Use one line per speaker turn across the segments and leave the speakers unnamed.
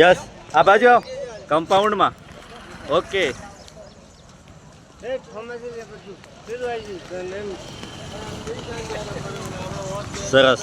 Yes આ બાજુ કમ્પાઉન્ડમાં. Okay. સરસ.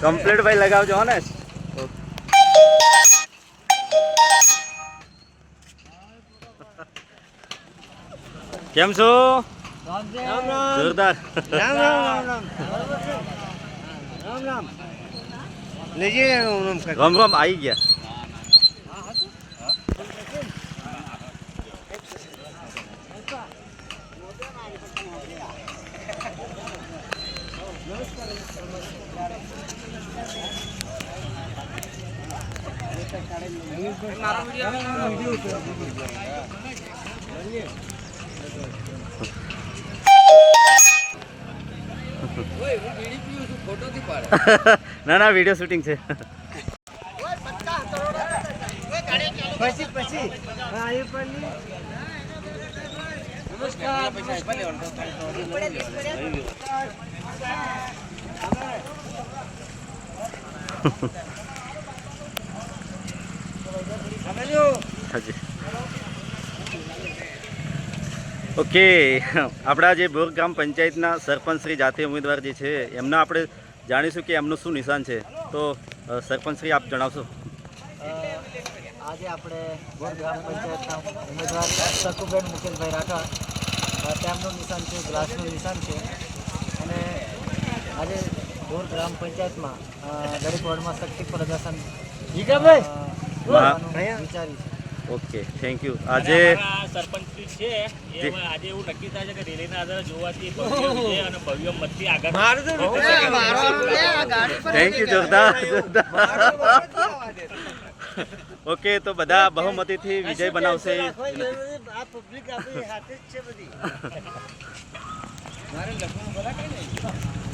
કમ્પ્લીટ ભાઈ લગાવજો હો ને. કેમ છો? જોરદાર.
રામ રામ રામ રામ. રામ રામ. રામ રામ રામ. કર
રમ રમ આવી ગયા. ના ના વીડિયો શૂટિંગ છે.
પછી પછી. હા એ પણ નહીં.
હાજી ઓકે, આપણા જે ભોગ ગામ પંચાયતના સરપંચ શ્રી જાતે ઉમેદવાર જે છે, એમના આપણે જાણીશું કે એમનું શું નિશાન છે. તો સરપંચશ્રી સરપંચ શ્રી, આપ જણાવશો.
આજે આપણે ભોગ ગ્રામ પંચાયતના ઉમેદવાર શકુબેન મુકેશભાઈ રાઠોડ તેમનું નિશાન છે, ગ્લાસનું નિશાન છે. અને આજે ગોળ ગ્રામ પંચાયતમાં દરેક વોર્ડમાં શક્તિ પ્રદર્શન વિચાર્યું છે.
ઓકે થેન્ક યુ આજે
સરપંચ છે એ આજે એવું નક્કી થાય છે કે રેલીના આધારે જોવાથી ભવ્ય વિજય અને ભવ્ય મતથી આગળ
મારું તો
એ મારવાનું લે, આ ગાડી પર
થેન્ક યુ જોરદાર જોરદાર. ઓકે તો બધા બહુમતીથી વિજય બનાવશે.
રાખવાની જરૂર નથી. આ પબ્લિક આપણી હાથે જ છે બધી.
હા આપણે કિરીટભાઈ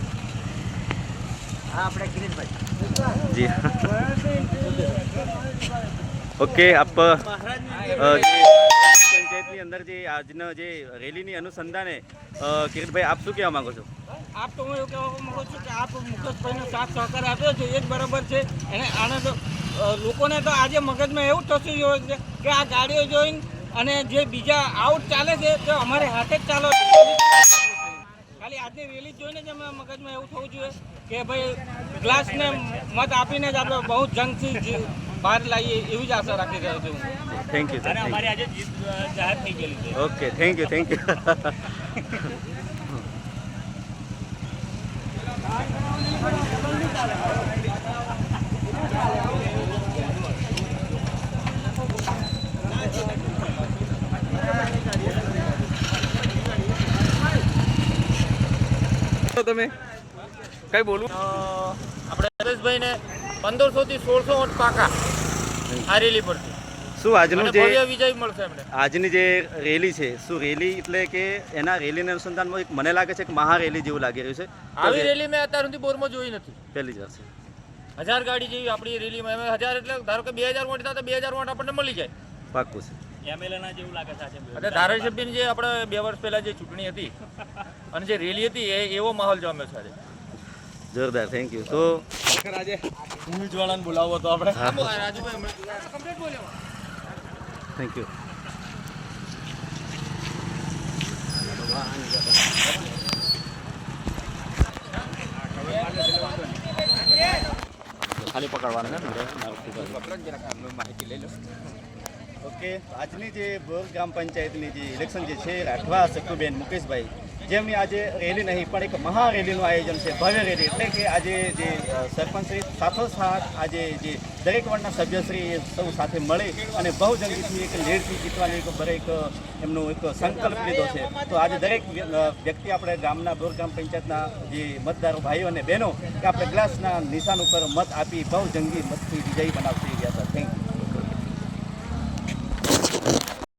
જી. ઓકે આપ પંચાયતની અંદર જે આજનો જે રેલીની અનુસંધાને કિરીટભાઈ આપ શું કહેવા માંગો છો?
આપ તો હું એવું કહેવા માગું છું કે આપ મુકેશભાઈનો સાથ સહકાર આપ્યો છે એ જ બરાબર છે. એને આને તો લોકોને તો આજે મગજમાં એવું થતું ગયું હોય છે કે આ ગાડીઓ જોઈને અને જે બીજા આઉટ ચાલે છે તો અમારે હાથે જ ચાલો ખાલી આજની રેલી જોઈને જ અમે મગજમાં એવું થવું જોઈએ. કે ભાઈ ગ્લાસને મત આપીને જ આપણે બહુ જંગથી બહાર લાવીએ એવી જ આશા રાખી રહ્યો છું.
થેન્ક યુ
અને અમારી આજે જીત જાહેર થઈ ગયેલી છે.
Okay thank you thank you
તમે? કઈ બોલું?
આપણે નરેશભાઈને પંદરસો થી સોળસો વોટ પાકા આ રેલી પરથી.
શું આજનું જે
વિજય મળશે એમને
આજની જે રેલી છે શું રેલી એટલે કે એના રેલીના અનુસંધાનમાં એક મને લાગે છે કે મહારેલી જેવું લાગી રહ્યું છે?
આવી રેલી મેં અત્યાર સુધી બોરમાં જોઈ નથી.
પહેલી જ વાર
હજાર ગાડી જેવી આપણી રેલીમાં એમ હજાર એટલે ધારો કે બે હજાર વોટ થાય બે હજાર વોટ આપણને મળી જાય.
પાક્કું છે.
એમએલએ ના જેવું લાગે છે ધારાસભ્યની જે આપણે બે વર્ષ પહેલા જે ચૂંટણી હતી અને જે રેલી હતી એ એવો માહોલ જામ્યો છે આજે.
જોરદાર થેન્ક યુ તો
આજે ન્યૂઝવાળાને બોલાવો તો આપણે.
કમ્પ્લીટ બોલ્યો
થેન્ક યુ ખાલી પકડવાના
માહિતી લઈ લો.
ઓકે, આજની જે બોર ગ્રામ પંચાયતની જે ઇલેક્શન જે છે, રાઠવા સખુબેન મુકેશભાઈ જેમની આજે રેલી નહીં, પણ એક મહારેલીનું આયોજન છે, ભવ્ય રેલી એટલે કે આજે જે સરપંચશ્રી સાથોસાથ આજે જે દરેક વર્ણના સભ્યશ્રી એ સૌ સાથે મળે અને બહુજંગીથી એક લીડથી જીતવાની એક દરેક એમનો એક સંકલ્પ લીધો છે. તો આજે દરેક વ્યક્તિ આપણે ગામના, બોર ગ્રામ પંચાયતના જે મતદારો, ભાઈઓ અને બહેનો કે આપણે ગ્લાસના નિશાન ઉપર મત આપી બહુ જંગી મતથી વિજયી બનાવતી ગયા હતા થેન્ક યુ